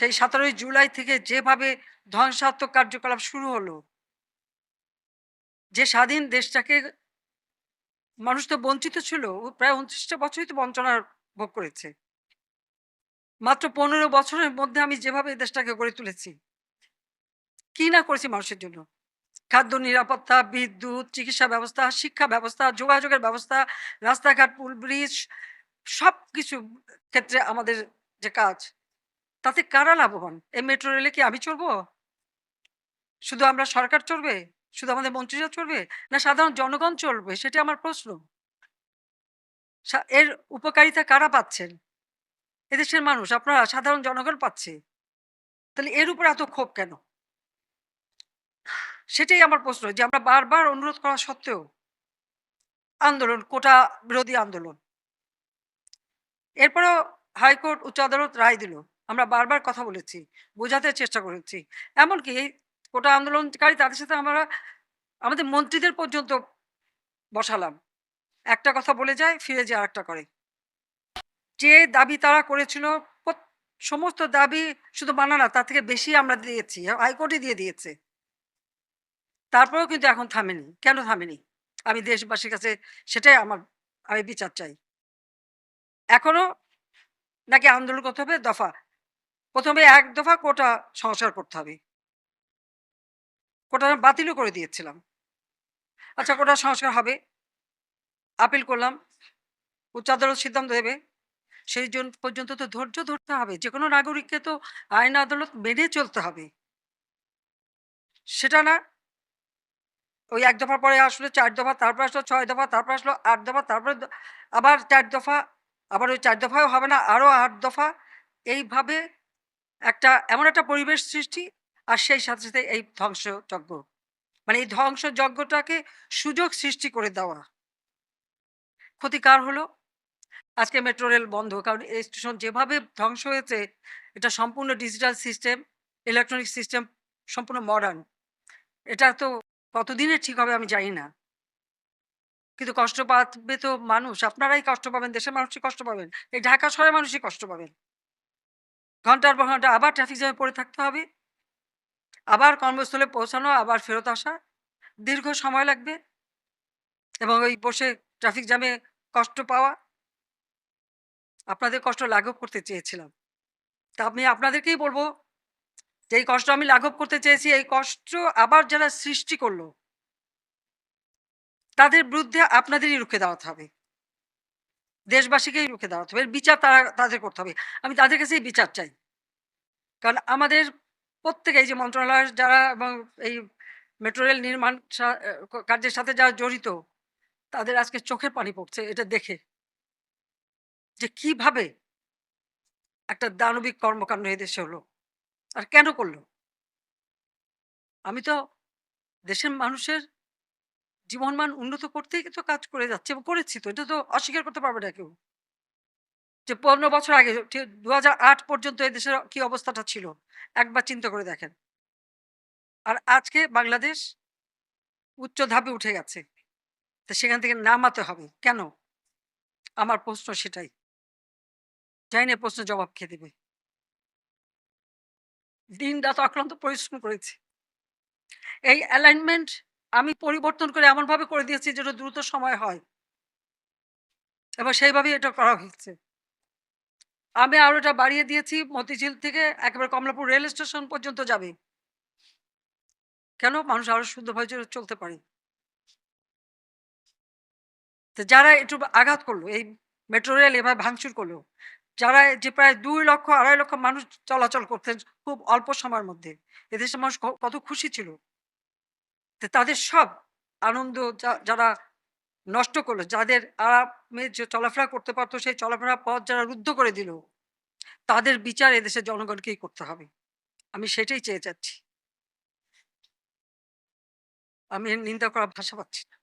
সেই সতেরোই জুলাই থেকে যেভাবে ধ্বংসাত্মক কার্যকলাপ শুরু হলো, যে স্বাধীন দেশটাকে মানুষ তো বঞ্চিত ছিল প্রায় উনত্রিশটা বছরই তো বঞ্চনার ভোগ করেছে। মাত্র পনেরো বছরের মধ্যে আমি যেভাবে দেশটাকে গড়ে তুলেছি, কি না করেছি মানুষের জন্য? খাদ্য নিরাপত্তা, বিদ্যুৎ, চিকিৎসা ব্যবস্থা, শিক্ষা ব্যবস্থা, যোগাযোগের ব্যবস্থা, রাস্তাঘাট, পুল, ব্রিজ সব কিছু ক্ষেত্রে আমাদের যে কাজ তাতে কারা লাভবান? এই মেট্রো রেলে কি আমি চলবো শুধু আমরা সরকার চলবে শুধু আমাদের মন্ত্রীরা চলবে না সাধারণ জনগণ চলবে সেটা আমার প্রশ্ন। এর উপকারিতা কারা পাচ্ছেন? এদেশের মানুষ, আপনারা সাধারণ জনগণ পাচ্ছে। তাহলে এর উপর এত ক্ষোভ কেন? সেটাই আমার প্রশ্ন, যে আমরা বারবার অনুরোধ করা সত্ত্বেও আন্দোলন, কোটা বিরোধী আন্দোলন। এরপরেও হাইকোর্ট, উচ্চ আদালত রায় দিল। আমরা বারবার কথা বলেছি, বোঝাতে চেষ্টা করেছি। এমনকি এই কোটা আন্দোলনকারী তাদের সাথে আমরা, আমাদের মন্ত্রীদের পর্যন্ত বসালাম। একটা কথা বলে যায়, ফিরে যায় আরেকটা করে। যে দাবি তারা করেছিল সমস্ত দাবি শুধু মানা না তার থেকে বেশি আমরা দিয়েছি হাইকোর্টে দিয়ে দিয়েছে। তারপরেও কিন্তু এখন থামেনি। কেন থামেনি? আমি দেশবাসীর কাছে সেটাই আমার, আমি বিচার চাই। এখনও নাকি আন্দোলন করতে হবে? দফা। প্রথমে এক দফা কোটা সংস্কার করতে হবে। কোটা বাতিলও করে দিয়েছিলাম। আচ্ছা কোটা সংস্কার হবে। আপিল করলাম। উচ্চ আদালত সিদ্ধান্ত দেবে। সেই জন পর্যন্ত তো ধৈর্য ধরতে হবে। যে কোনো নাগরিককে তো আইন আদালত মেনে চলতে হবে। সেটা না। ওই এক দফার পরে আসলো, চার দফা, তারপর আসলো, ছয় দফা, তারপর আসলো, আট দফা, তারপরে আবার চার দফা, আবার ওই চার দফাও হবে না আরও আট দফা। এইভাবে একটা, এমন একটা পরিবেশ সৃষ্টি আর সেই সাথে সাথে এই ধ্বংসযজ্ঞ। মানে এই ধ্বংসযজ্ঞটাকে সুযোগ সৃষ্টি করে দেওয়া। ক্ষতিকার হলো? আজকে মেট্রো রেল বন্ধ, কারণ এই স্টেশন যেভাবে ধ্বংস হয়েছে, এটা সম্পূর্ণ ডিজিটাল সিস্টেম, ইলেকট্রনিক সিস্টেম, সম্পূর্ণ মডার্ন। এটা তো কতদিনের ঠিক হবে আমি জানি না। কিন্তু কষ্ট পাবে তো মানুষ। আপনারাই কষ্ট পাবেন, দেশের মানুষই কষ্ট পাবেন, এই ঢাকা শহরের মানুষই কষ্ট পাবেন। ঘণ্টার পর ঘণ্টা আবার ট্রাফিক জ্যামে পড়ে থাকতে হবে। আবার কর্মস্থলে পৌঁছানো, আবার ফেরত আসা, দীর্ঘ সময় লাগবে এবং ওই বসে ট্রাফিক জ্যামে কষ্ট পাওয়া। আপনাদের কষ্ট লাঘব করতে চেয়েছিলাম। তা আমি আপনাদেরকেই বলব, যে এই কষ্ট আমি লাঘব করতে চেয়েছি, এই কষ্ট আবার যারা সৃষ্টি করল, তাদের বিরুদ্ধে আপনাদেরই রুখে দাঁড়াতে হবে। দেশবাসীকেই রুখে দাঁড়াতে হবে। বিচার তারা, তাদের করতে হবে। আমি তাদের কাছেই বিচার চাই। কারণ আমাদের প্রত্যেকে এই যে মন্ত্রণালয়ের যারা এবং এই মেট্রো রেল নির্মাণ কার্যের সাথে যারা জড়িত, তাদের আজকে চোখের পানি পড়ছে এটা দেখে। যে কীভাবে একটা দানবিক কর্মকাণ্ড এদেশে হলো আর কেন করল? আমি তো দেশের মানুষের জীবনমান উন্নত করতেই তো কাজ করে যাচ্ছে এবং করেছি তো, এটা তো অস্বীকার করতে পারবে না কেউ। যে পনেরো বছর আগে দু পর্যন্ত এই দেশের কি অবস্থাটা ছিল, একবার চিন্তা করে দেখেন। আর আজকে বাংলাদেশ উচ্চ ধাপে উঠে গেছে। তো সেখান থেকে নামাতে হবে। কেন? আমার প্রশ্ন সেটাই। জানি না প্রশ্ন জবাব খেয়ে দেবে? দিন রাত অক্লান্ত পরিশ্রম করেছি। এই অ্যালাইনমেন্ট আমি পরিবর্তন করে এমনভাবে করে দিয়েছি যেটা দ্রুত সময় হয়। এবং সেইভাবেই এটা করা হয়েছে আমি আরও এটা বাড়িয়ে দিয়েছি, মতিঝিল থেকে একেবারে কমলাপুর রেল স্টেশন পর্যন্ত যাবে। কেন? মানুষ আরও সুন্দরভাবে যেন চলতে পারে। তো যারা একটু আঘাত করল, এই মেট্রো রেল এভাবে ভাঙচুর করল, যারা যে প্রায় দুই লক্ষ, আড়াই লক্ষ মানুষ চলাচল করতেন খুব অল্প সময়ের মধ্যে, এদেশের মানুষ কত খুশি ছিল। তাদের সব আনন্দ যারা নষ্ট করল, যাদের আরামে যে চলাফেরা করতে পারতো, সেই চলাফেরা পথ যারা রুদ্ধ করে দিল, তাদের বিচার এদেশের জনগণকেই করতে হবে। আমি সেটাই চেয়ে যাচ্ছি। আমি নিন্দা করার ভাষা পাচ্ছি না।